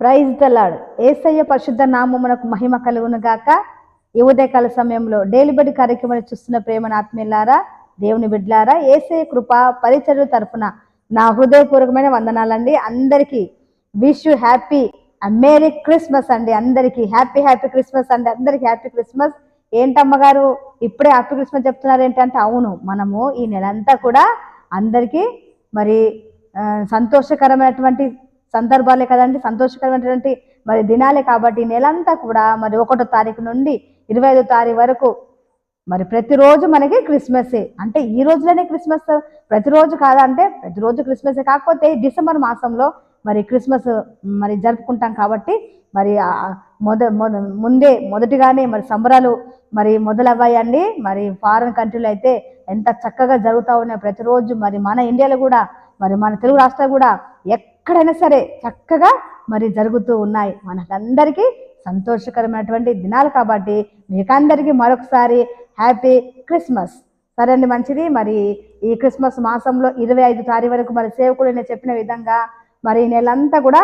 Praise the Lord ఏసయ్య పరిశుద్ధ నామమునకు మహిమ కలుగును గాక. ఈ ఉదయకాల సమయంలో డైలీ బడి కార్యక్రమాన్ని చూస్తున్న ప్రేమ ఆత్మీయులారా దేవుని బిడ్లారా ఏసయ్య కృప పరిచర్య తరఫున నా హృదయపూర్వకమైన వందనాలండి. అందరికీ wish you happy merry Christmas అండి. అందరికీ హ్యాపీ హ్యాపీ క్రిస్మస్ అండి. అందరికీ హ్యాపీ క్రిస్మస్. ఏంటమ్మగారు? ఇప్పుడే హ్యాపీ క్రిస్మస్ చెప్తున్నారు ఏంటంటే అవును మనము ఈ నెలంతా కూడా అందరికీ మరి సంతోషకరమైనటువంటి సందర్భాలే కదండి సంతోషకరమైనటువంటి మరి దినాలే కాబట్టి నెలంతా కూడా మరి ఒకటో తారీఖు నుండి ఇరవై ఐదో తారీఖు వరకు మరి ప్రతిరోజు మనకి క్రిస్మసే అంటే ఈ రోజులోనే క్రిస్మస్ ప్రతిరోజు కాదంటే ప్రతిరోజు క్రిస్మసే కాకపోతే డిసెంబర్ మాసంలో మరి క్రిస్మస్ మరి జరుపుకుంటాం కాబట్టి మరి మొద మొద ముందే మొదటిగానే మరి సంబరాలు మరి మొదలవ్వాయండి. మరి ఫారెన్ కంట్రీలో అయితే ఎంత చక్కగా జరుగుతూ ఉన్నాయి ప్రతిరోజు మరి మన ఇండియాలో కూడా మరి మన తెలుగు రాష్ట్రాలు కూడా ఎక్కడైనా సరే చక్కగా మరి జరుగుతూ ఉన్నాయి. మనకందరికీ సంతోషకరమైనటువంటి దినాలు కాబట్టి మీకందరికీ మరొకసారి హ్యాపీ క్రిస్మస్. సరే అండి మంచిది. మరి ఈ క్రిస్మస్ మాసంలో ఇరవై ఐదు తారీఖు వరకు మరి సేవకుడు నేను చెప్పిన విధంగా మరి ఈ నెలంతా కూడా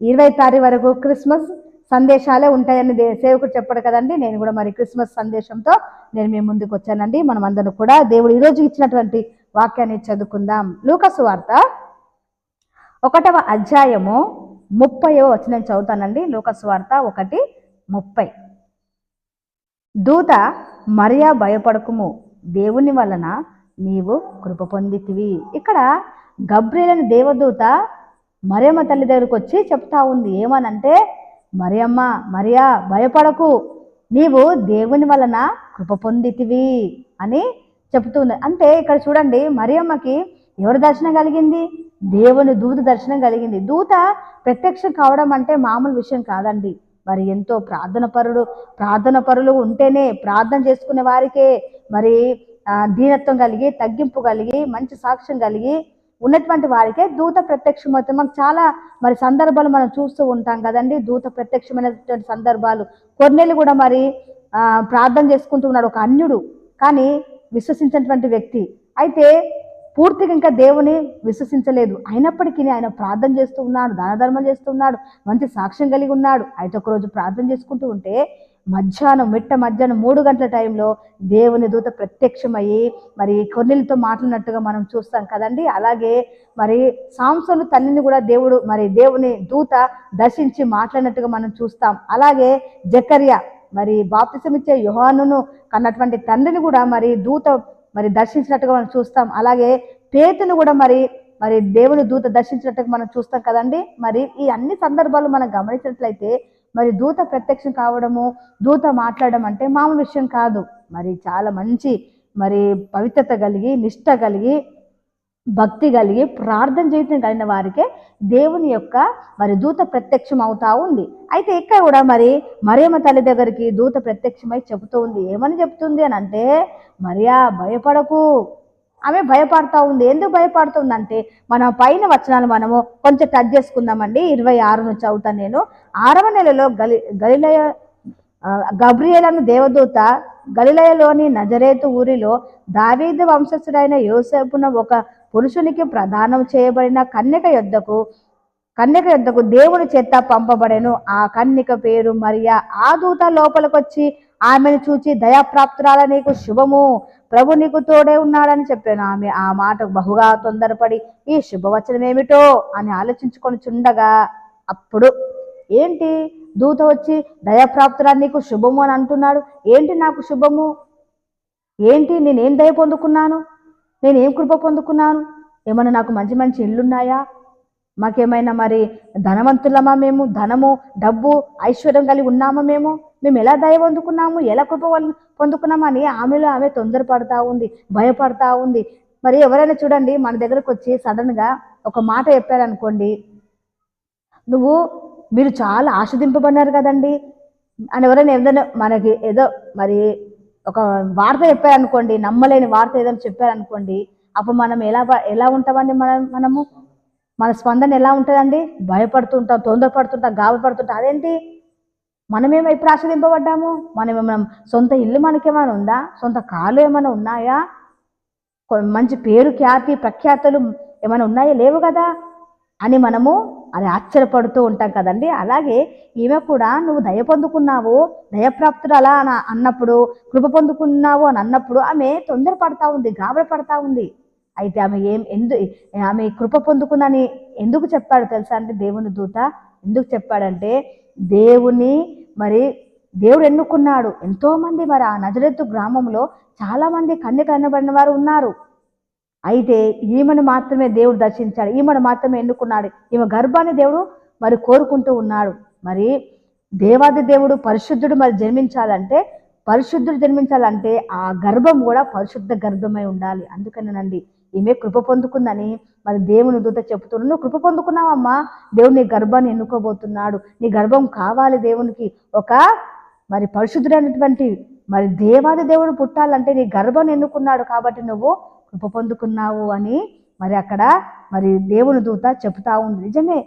ఇరవై తారీఖు వరకు క్రిస్మస్ సందేశాలే ఉంటాయని సేవకుడు చెప్పాడు కదండి. నేను కూడా మరి క్రిస్మస్ సందేశంతో నేను మీ ముందుకు వచ్చానండి. మనం అందరం కూడా దేవుడు ఈరోజు ఇచ్చినటువంటి వాక్యాన్ని చదువుకుందాం. లూకసు వార్త ఒకటవ అధ్యాయము ముప్పైవ వచనం చదువుతానండి. లూకసు వార్త ఒకటి ముప్పై. దూత మరియా భయపడకుము. దేవుని వలన నీవు కృప పొందితివి. ఇక్కడ గబ్రేలని దేవదూత మరియమ్మ తల్లి దగ్గరకు వచ్చి చెప్తా ఉంది. ఏమనంటే మరియమ్మ మరియా భయపడకు. నీవు దేవుని వలన కృప పొందితివి అని చెప్తుంది అంటే ఇక్కడ చూడండి మరియమ్మకి ఎవరి దర్శనం కలిగింది? దేవుని దూత దర్శనం కలిగింది. దూత ప్రత్యక్షం కావడం అంటే మామూలు విషయం కాదండి. మరి ఎంతో ప్రార్థన పరుడు ప్రార్థన పరులు ఉంటేనే ప్రార్థన చేసుకునే వారికే మరి దీనత్వం కలిగి తగ్గింపు కలిగి మంచి సాక్ష్యం కలిగి ఉన్నటువంటి వారికే దూత ప్రత్యక్షమవుతుంది మనకు చాలా మరి సందర్భాలు మనం చూస్తూ ఉంటాం కదండి. దూత ప్రత్యక్షమైనటువంటి సందర్భాలు. కొన్నేళ్ళు కూడా మరి ప్రార్థన చేసుకుంటూ ఉన్నాడు ఒక అన్యుడు. కానీ విశ్వసించినటువంటి వ్యక్తి. అయితే పూర్తిగా ఇంకా దేవుని విశ్వసించలేదు. అయినప్పటికీ ఆయన ప్రార్థన చేస్తూ ఉన్నాడు దాన ధర్మం చేస్తూ ఉన్నాడు మంచి సాక్ష్యం కలిగి ఉన్నాడు. అయితే ఒకరోజు ప్రార్థన చేసుకుంటూ ఉంటే మధ్యాహ్నం మిట్ట మధ్యాహ్నం మూడు గంటల టైంలో దేవుని దూత ప్రత్యక్షమయ్యి మరి కొన్నిలతో మాట్లాడినట్టుగా మనం చూస్తాం కదండి. అలాగే మరి సాంసను తల్లిని కూడా దేవుడు మరి దేవుని దూత దర్శించి మాట్లాడినట్టుగా మనం చూస్తాం. అలాగే జకర్య మరి బాప్తిసం ఇచ్చే కన్నటువంటి తండ్రిని కూడా మరి దూత మరి దర్శించినట్టుగా మనం చూస్తాం. అలాగే పేతును కూడా మరి మరి దేవుని దూత దర్శించినట్టుగా మనం చూస్తాం కదండి. మరి ఈ అన్ని సందర్భాలు మనం గమనించినట్లయితే మరి దూత ప్రత్యక్షం కావడము దూత మాట్లాడడం అంటే మామూలు విషయం కాదు. మరి చాలా మంచి మరి పవిత్రత కలిగి నిష్ట కలిగి భక్తి కలిగి ప్రార్థన జీవితం కలిగిన వారికే దేవుని యొక్క మరి దూత ప్రత్యక్షం అవుతా ఉంది. అయితే ఇక్కడ కూడా మరి మరియమ్మ తల్లి దగ్గరికి దూత ప్రత్యక్షమై చెబుతూ ఉంది. ఏమని చెప్తుంది అని అంటే మరియా భయపడకు. ఆమె భయపడతా ఉంది. ఎందుకు భయపడుతుంది అంటే మనం పైన వచనాలు మనము కొంచెం టచ్ చేసుకుందామండి. ఇరవై ఆరు నుంచి చదువుతాను నేను. ఆరవ నెలలో గలి గలిలయ గబ్రియలను దేవదూత గలిలయలోని నజరేతు ఊరిలో దావీదు వంశస్థుడైన యోసేపున ఒక పురుషునికి ప్రదానం చేయబడిన కన్యక యొద్దకు కన్యక యొద్దకు దేవుని చేత పంపబడెను. ఆ కన్యక పేరు మరియా. ఆ దూత లోపలికొచ్చి ఆమెను చూచి దయాప్రాప్తురాల నీకు శుభము. ప్రభు నీకు తోడే ఉన్నాడని చెప్పాను. ఆమె ఆ మాటకు బహుగా తొందరపడి ఈ శుభవచనం ఏమిటో అని ఆలోచించుకొని చుండగా అప్పుడు ఏంటి? దూత వచ్చి దయాప్రాప్తురా నీకు శుభము అని అంటున్నాడు. ఏంటి నాకు శుభము? ఏంటి? నేనేం దయ పొందుకున్నాను? నేనేం కృప పొందుకున్నాను? ఏమైనా నాకు మంచి మంచి ఇళ్ళున్నాయా మాకేమైనా మరి ధనవంతులమా మేము? ధనము డబ్బు ఐశ్వర్యం కలిగి ఉన్నామా మేము? మేము ఎలా దయ పొందుకున్నాము? ఎలా కృప పొందు- పొందుకున్నామని ఆమెలో ఆమె తొందరపడతా ఉంది భయపడతా ఉంది. మరి ఎవరైనా చూడండి మన దగ్గరకు వచ్చి సడన్గా ఒక మాట చెప్పారనుకోండి నువ్వు మీరు చాలా ఆస్వాదింపబడినారు కదండి. అని ఎవరైనా ఏదైనా మనకి ఏదో మరి ఒక వార్త చెప్పారనుకోండి నమ్మలేని వార్త ఏదైనా చెప్పారనుకోండి అప్పుడు మనం ఎలా ప- ఎలా ఉంటామండి మనం మనము? మన స్పందన ఎలా ఉంటుందండి? భయపడుతుంటాం తొందరపడుతుంటాం గాబపడుతుంటాం. అదేంటి? మనమేమో ఇప్పుడు ఆస్వాదింపబడ్డాము మనం మనం సొంత ఇల్లు మనకేమైనా ఉందా? సొంత కాళ్ళు ఏమైనా ఉన్నాయా? కొ- మంచి పేరు ఖ్యాతి ప్రఖ్యాతులు ఏమైనా ఉన్నాయా? లేవు కదా. అని మనము అది ఆశ్చర్యపడుతూ ఉంటాం కదండి. అలాగే ఈమె కూడా నువ్వు దయ పొందుకున్నావు దయప్రాప్తులు అలా అని అన్నప్పుడు కృప పొందుకున్నావు అని అన్నప్పుడు ఆమె తొందరపడతా ఉంది గాబర పడతా ఉంది. అయితే ఆమె ఏం ఎందు ఆమె కృప పొందుకుందని ఎందుకు చెప్పాడు తెలుసా అంటే దేవుని దూత? ఎందుకు చెప్పాడంటే దేవుని మరి దేవుడు ఎన్నుకున్నాడు. ఎంతోమంది మరి ఆ నజరెత్తు గ్రామంలో చాలామంది కన్య కనబడిన వారు ఉన్నారు. అయితే ఈమెను మాత్రమే దేవుడు దర్శించాడు. ఈమెను మాత్రమే ఎన్నుకున్నాడు. ఈమె గర్భాన్ని దేవుడు మరి కోరుకుంటూ ఉన్నాడు. మరి దేవాది దేవుడు పరిశుద్ధుడు మరి జన్మించాలంటే పరిశుద్ధుడు జన్మించాలంటే ఆ గర్భం కూడా పరిశుద్ధ గర్భమై ఉండాలి. అందుకనేనండి ఈమె కృప పొందుకుందని మరి దేవుని దూత చెప్తున్నాడు నువ్వు కృప పొందుకున్నావమ్మా దేవుడు నీ గర్భాన్ని ఎన్నుకోబోతున్నాడు. నీ గర్భం కావాలి దేవునికి. ఒక మరి పరిశుద్ధుడైనటువంటి మరి దేవాది దేవుడు పుట్టాలంటే నీ గర్భం ఎన్నుకున్నాడు కాబట్టి నువ్వు కృప పొందుకున్నావు అని మరి అక్కడ మరి దేవుని దూత చెప్తా ఉంది. నిజమే.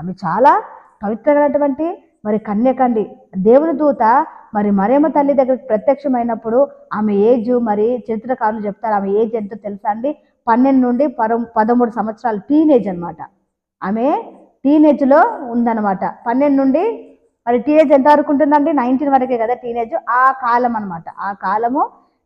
ఆమె చాలా పవిత్రమైనటువంటి మరి కన్యకండి. దేవుని దూత మరి మరేమ తల్లి దగ్గరికి ప్రత్యక్షమైనప్పుడు ఆమె ఏజ్ మరి చరిత్రకారులు చెప్తారు. ఆమె ఏజ్ ఎంతో తెలుసా అండి? పన్నెండు నుండి పరం పదమూడు సంవత్సరాలు టీనేజ్ అనమాట ఆమె టీనేజ్లో ఉందన్నమాట. పన్నెండు నుండి మరి టీనేజ్ ఎంత వరకు ఉంటుందండి? నైన్టీన్ వరకే కదా టీనేజ్ ఆ కాలం అనమాట ఆ కాలము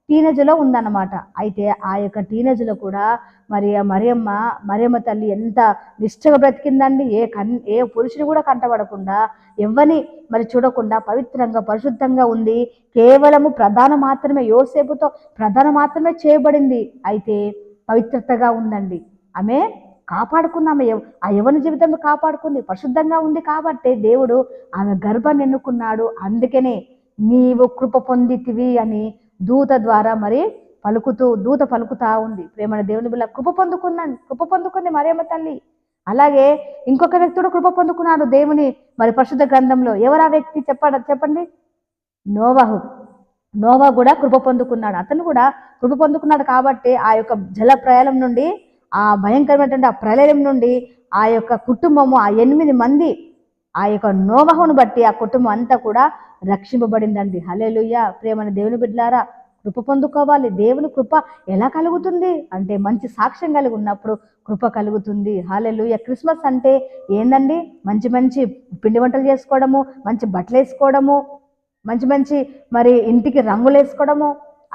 టీనేజ్లో ఉందన్నమాట. అయితే ఆ యొక్క టీనేజ్లో కూడా మరి మరియమ్మ మరియమ్మ తల్లి ఎంత నిష్ఠగా బ్రతికిందండి. ఏ కన్ ఏ పురుషుని కూడా కంటపడకుండా ఎవరిని మరి చూడకుండా పవిత్రంగా పరిశుద్ధంగా ఉంది కేవలము ప్రధాన మాత్రమే యోసేపుతో ప్రధాన మాత్రమే చేయబడింది. అయితే పవిత్రతగా ఉందండి. ఆమె కాపాడుకుంది. ఆ యవన జీవితం కాపాడుకుంది. పరిశుద్ధంగా ఉంది కాబట్టి దేవుడు ఆమె గర్భాన్ని ఎన్నుకున్నాడు. అందుకనే నీవు కృప పొందితివి అని దూత ద్వారా మరి పలుకుతూ దూత పలుకుతా ఉంది. ప్రేమణ దేవుని బిళ్ళ కృప పొందుకున్నాను కృప పొందుకుంది మరియమ్మ తల్లి. అలాగే ఇంకొక వ్యక్తి కూడా కృప పొందుకున్నాడు దేవుని మరి పరిశుద్ధ గ్రంథంలో. ఎవరు ఆ వ్యక్తి? చెప్పాడ చెప్పండి. నోవాహు. నోవా కూడా కృప పొందుకున్నాడు. అతను కూడా కృప పొందుకున్నాడు కాబట్టి ఆ యొక్క జల ప్రయాణం నుండి ఆ భయంకరమైనటువంటి ఆ ప్రళయం నుండి ఆ యొక్క కుటుంబము ఆ ఎనిమిది మంది ఆ యొక్క నోవహును బట్టి ఆ కుటుంబం అంతా కూడా రక్షింపబడిందండి. హలేలుయ్య ప్రేమని దేవుని బిడ్డలారా కృప పొందుకోవాలి. దేవుని కృప ఎలా కలుగుతుంది? అంటే మంచి సాక్ష్యం కలిగి ఉన్నప్పుడు కృప కలుగుతుంది. హాలెలుయ క్రిస్మస్ అంటే ఏందండి? మంచి మంచి పిండి వంటలు చేసుకోవడము మంచి బట్టలు వేసుకోవడము మంచి మంచి మరి ఇంటికి రంగులు వేసుకోవడము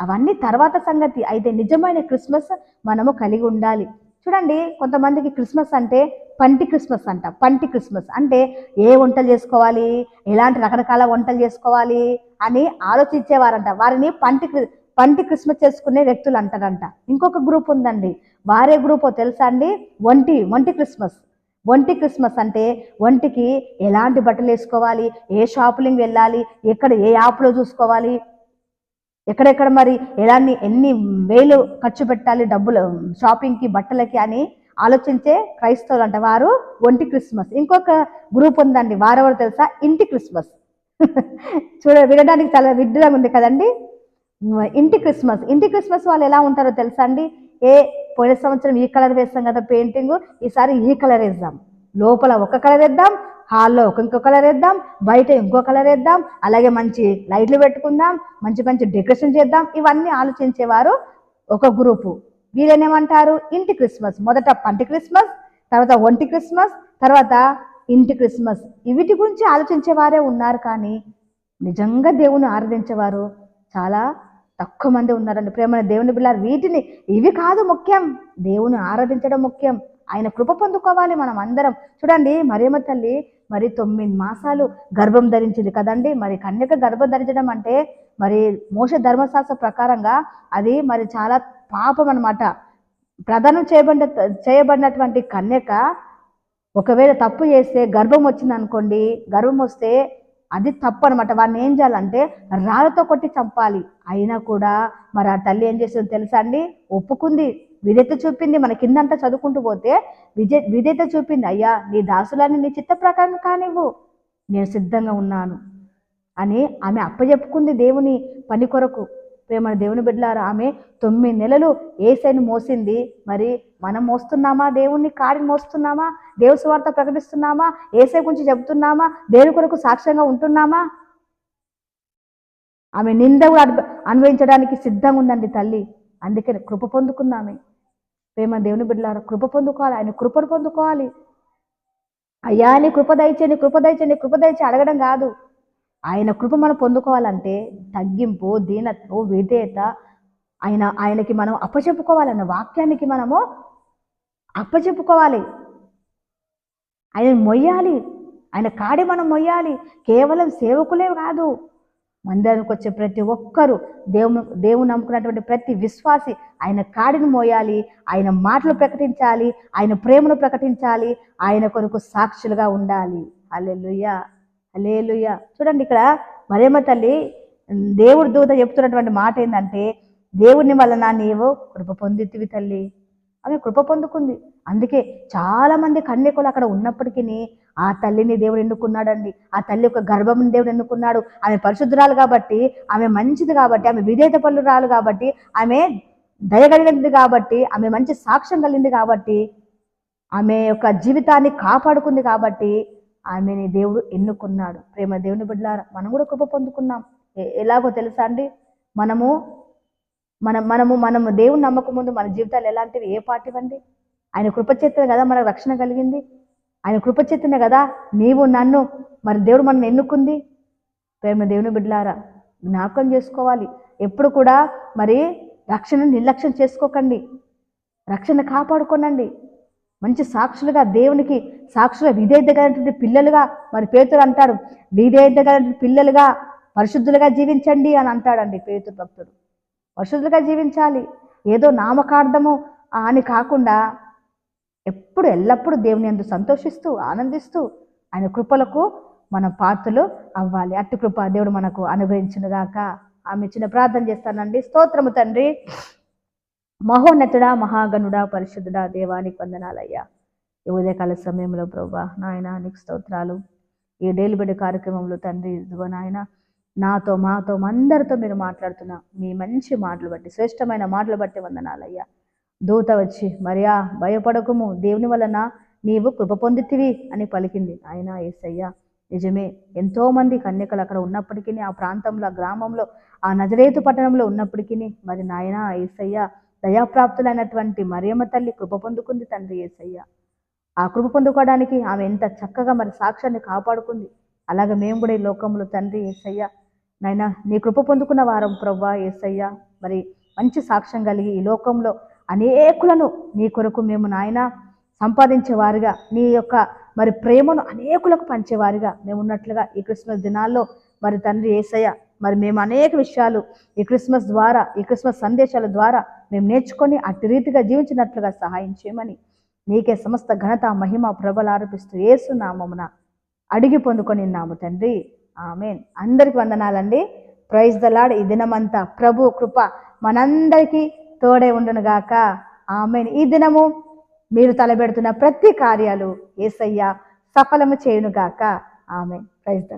అవన్నీ తర్వాత సంగతి. అయితే నిజమైన క్రిస్మస్ మనము కలిగి ఉండాలి. చూడండి కొంతమందికి క్రిస్మస్ అంటే పంటి క్రిస్మస్ అంట. పంటి క్రిస్మస్ అంటే ఏ వంటలు చేసుకోవాలి ఎలాంటి రకరకాల వంటలు చేసుకోవాలి అని ఆలోచించేవారంట. వారిని పంటి పంటి క్రిస్మస్ చేసుకునే వ్యక్తులు అంటారంట. ఇంకొక గ్రూప్ ఉందండి. వారే గ్రూప్ తెలుసా అండి? ఒంటి ఒంటి క్రిస్మస్. ఒంటి క్రిస్మస్ అంటే ఒంటికి ఎలాంటి బట్టలు వేసుకోవాలి ఏ షాపులింగ్ వెళ్ళాలి ఎక్కడ ఏ యాప్లో చూసుకోవాలి ఎక్కడెక్కడ మరి ఎలాంటి ఎన్ని వేలు ఖర్చు పెట్టాలి డబ్బులు షాపింగ్కి బట్టలకి అని ఆలోచించే క్రైస్తవులు అంట వారు. ఒంటి క్రిస్మస్. ఇంకొక గ్రూప్ ఉందండి వారెవరు తెలుసా? ఇంటి క్రిస్మస్. చూడ వినడానికి చాలా విడ్డూరంగా ఉంది కదండి? ఇంటి క్రిస్మస్. ఇంటి క్రిస్మస్ వాళ్ళు ఎలా ఉంటారో తెలుసా అండి? ఏ పోయిన సంవత్సరం ఈ కలర్ వేస్తాం కదా పెయింటింగ్. ఈసారి ఈ కలర్ వేద్దాం. లోపల ఒక కలర్ వేద్దాం హాల్లో ఒక ఇంకో కలర్ వేద్దాం బయట ఇంకో కలర్ వేద్దాం అలాగే మంచి లైట్లు పెట్టుకుందాం మంచి మంచి డెకరేషన్ చేద్దాం ఇవన్నీ ఆలోచించేవారు ఒక గ్రూపు. వీళ్ళనేమంటారు? ఇంటి క్రిస్మస్. మొదట పంటి క్రిస్మస్ తర్వాత ఒంటి క్రిస్మస్ తర్వాత ఇంటి క్రిస్మస్. వీటి గురించి ఆలోచించేవారే ఉన్నారు కానీ నిజంగా దేవుని ఆరాధించేవారు చాలా తక్కువ మంది ఉన్నారండి. ప్రేమ దేవుని బిళ్ళారు. వీటిని ఇవి కాదు ముఖ్యం. దేవుని ఆరాధించడం ముఖ్యం. ఆయన కృప పొందుకోవాలి మనం అందరం. చూడండి మరేమ తల్లి మరి తొమ్మిది మాసాలు గర్భం ధరించింది కదండి. మరి కన్యక గర్భం ధరించడం అంటే మరి మోస ధర్మశాస్త్ర ప్రకారంగా అది మరి చాలా పాపం అనమాట ప్రధానం చేయబడిన చేయబడినటువంటి కన్యక ఒకవేళ తప్పు చేస్తే గర్భం వచ్చింది అనుకోండి గర్భం వస్తే అది తప్పు అనమాట వాడిని ఏం చేయాలంటే రాళ్ళతో కొట్టి చంపాలి. అయినా కూడా మరి ఆ తల్లి ఏం చేసిందో తెలుసా అండి? ఒప్పుకుంది. విధేత చూపింది మన కిందంతా చదువుకుంటూ పోతే విజయ విధేత చూపింది అయ్యా నీ దాసులని నీ చిత్త ప్రకారం కానివ్వు నేను సిద్ధంగా ఉన్నాను అని ఆమె అప్పజెప్పుకుంది దేవుని పని కొరకు. ప్రేమ దేవుని బిడ్డలారా ఆమె తొమ్మిది నెలలు ఏసైని మోసింది. మరి మనం మోస్తున్నామా? దేవుణ్ణి కారిని మోస్తున్నామా? దేవు స్వార్థ ప్రకటిస్తున్నామా? ఏసై గురించి చెబుతున్నామా? దేవుని కొరకు సాక్ష్యంగా ఉంటున్నామా? ఆమె నింద అనుభవించడానికి సిద్ధంగా ఉందండి తల్లి. అందుకే కృప పొందుకుందామే. ప్రేమ దేవుని బిడ్డలారా కృప పొందుకోవాలి. ఆయన కృపను పొందుకోవాలి. అయ్యా నీ కృప దయచే కృప దయచే కృప దయచి అడగడం కాదు. ఆయన కృప మనం పొందుకోవాలంటే తగ్గింపు దీనత్వం విధేయత ఆయన ఆయనకి మనం అప్పచెప్పుకోవాలన్న వాక్యానికి మనము అప్పచెప్పుకోవాలి. ఆయన మొయ్యాలి. ఆయన కాడి మనం మొయ్యాలి. కేవలం సేవకులే కాదు. మందిరానికి వచ్చే ప్రతి ఒక్కరూ దేవుని దేవుని నమ్ముకున్నటువంటి ప్రతి విశ్వాసి ఆయన కాడిని మోయాలి ఆయన మాటలు ప్రకటించాలి ఆయన ప్రేమను ప్రకటించాలి ఆయన కొరకు సాక్షులుగా ఉండాలి. అల్లెలుయ్య అలేలుయ్య చూడండి ఇక్కడ మరేమ తల్లి దేవుడి దూత చెప్తున్నటువంటి మాట ఏంటంటే దేవుని వలన నీవు కృప పొందితివి తల్లి. ఆమె కృప పొందుకుంది. అందుకే చాలా మంది కన్యకులు అక్కడ ఉన్నప్పటికీ ఆ తల్లిని దేవుడు ఎన్నుకున్నాడండి. ఆ తల్లి యొక్క గర్భం దేవుడు ఎన్నుకున్నాడు. ఆమె పరిశుద్ధురాలు కాబట్టి ఆమె మంచిది కాబట్టి ఆమె విధేత పనురాలు కాబట్టి ఆమె దయగలిగింది కాబట్టి ఆమె మంచి సాక్ష్యం కలిగింది కాబట్టి ఆమె యొక్క జీవితాన్ని కాపాడుకుంది కాబట్టి ఆమెని దేవుడు ఎన్నుకున్నాడు. ప్రేమ దేవుని బిడ్డలారా మనం కూడా కృప పొందుకున్నాం. ఎలాగో తెలుసా అండి? మనము మనం మనము మనము దేవుని నమ్మకం ముందు మన జీవితాలు ఎలాంటివి ఏ పాటివండి? ఆయన కృపచేతనే కదా మనకు రక్షణ కలిగింది? ఆయన కృపచేతనే కదా నీవు నన్ను మరి దేవుడు మనల్ని ఎన్నుకుంది? ప్రేమ దేవుని బిడ్డలారా జ్ఞాపకం చేసుకోవాలి. ఎప్పుడు కూడా మరి రక్షణ నిర్లక్ష్యం చేసుకోకండి. రక్షణ కాపాడుకోనండి. మంచి సాక్షులుగా దేవునికి సాక్షులుగా విధేయత పిల్లలుగా మరి పేతురు అంటారు. విధేయత పిల్లలుగా పరిశుద్ధులుగా జీవించండి అని అంటాడండి పేతురు భక్తుడు. పరిశుద్ధులుగా జీవించాలి. ఏదో నామకార్థము అని కాకుండా ఎప్పుడు ఎల్లప్పుడూ దేవుని అందు సంతోషిస్తూ ఆనందిస్తూ ఆయన కృపలకు మన పాత్రలు అవ్వాలి. అట్టి కృప దేవుడు మనకు అనుగ్రహించునుగాక ఆమె చిన్న ప్రార్థన చేస్తానండి. స్తోత్రము తండ్రి. మహోన్నతుడా మహాగణుడా పరిశుద్ధుడా దేవానికి వందనాలయ్యా. ఈ ఉదయకాల సమయంలో ప్రభా నాయన నీకు స్తోత్రాలు. ఈ డేలిబడి కార్యక్రమంలో తండ్రి ఇదిగో నాయన నాతో మాతో అందరితో మీరు మాట్లాడుతున్నా మీ మంచి మాటలు బట్టి శ్రేష్టమైన మాటలు బట్టి వందనాలయ్యా. దూత వచ్చి మరియా భయపడకుము. దేవుని వలన నీవు కృప పొందితివి అని పలికింది ఆయన ఏసయ్యా. నిజమే ఎంతోమంది కన్యకలు అక్కడ ఉన్నప్పటికీ ఆ ప్రాంతంలో ఆ గ్రామంలో ఆ నజరేతు పట్టణంలో ఉన్నప్పటికీ మరి నాయన ఏసయ్య దయాప్రాప్తులైనటువంటి మరియమ్మ తల్లి కృప పొందుకుంది తండ్రి ఏసయ్య. ఆ కృప పొందుకోవడానికి ఆమె ఎంత చక్కగా మరి సాక్ష్యాన్ని కాపాడుకుంది. అలాగే మేము కూడా ఈ లోకంలో తండ్రి ఏసయ్య. నాయన నీ కృప పొందుకున్న వారం ప్రవ్వా ఏసయ్య. మరి మంచి సాక్ష్యం కలిగి ఈ లోకంలో అనేకులను నీ కొరకు మేము నాయన సంపాదించేవారుగా నీ యొక్క మరి ప్రేమను అనేకులకు పంచేవారుగా మేము ఉన్నట్లుగా ఈ క్రిస్మస్ దినాల్లో మరి తండ్రి ఏసయ్య మరి మేము అనేక విషయాలు ఈ క్రిస్మస్ ద్వారా ఈ క్రిస్మస్ సందేశాల ద్వారా మేము నేర్చుకొని అట్టి రీతిగా జీవించినట్లుగా సహాయం చేయమని నీకే సమస్త ఘనత మహిమ ప్రభలు ఆరోపిస్తూ ఏసు నామమున అడిగి పొందుకొని నాము తండ్రి. ఆమెన్. అందరికి వందనాలండి. ప్రైజ్ దలాడ్ ఈ దినమంతా ప్రభు కృప మనందరికీ తోడే ఉండునుగాక ఆమె ఈ దినము మీరు తలబెడుతున్న ప్రతి కార్యాలు ఏసయ్య సఫలము చేయునుగాక ఆమె ప్రైజ్ ద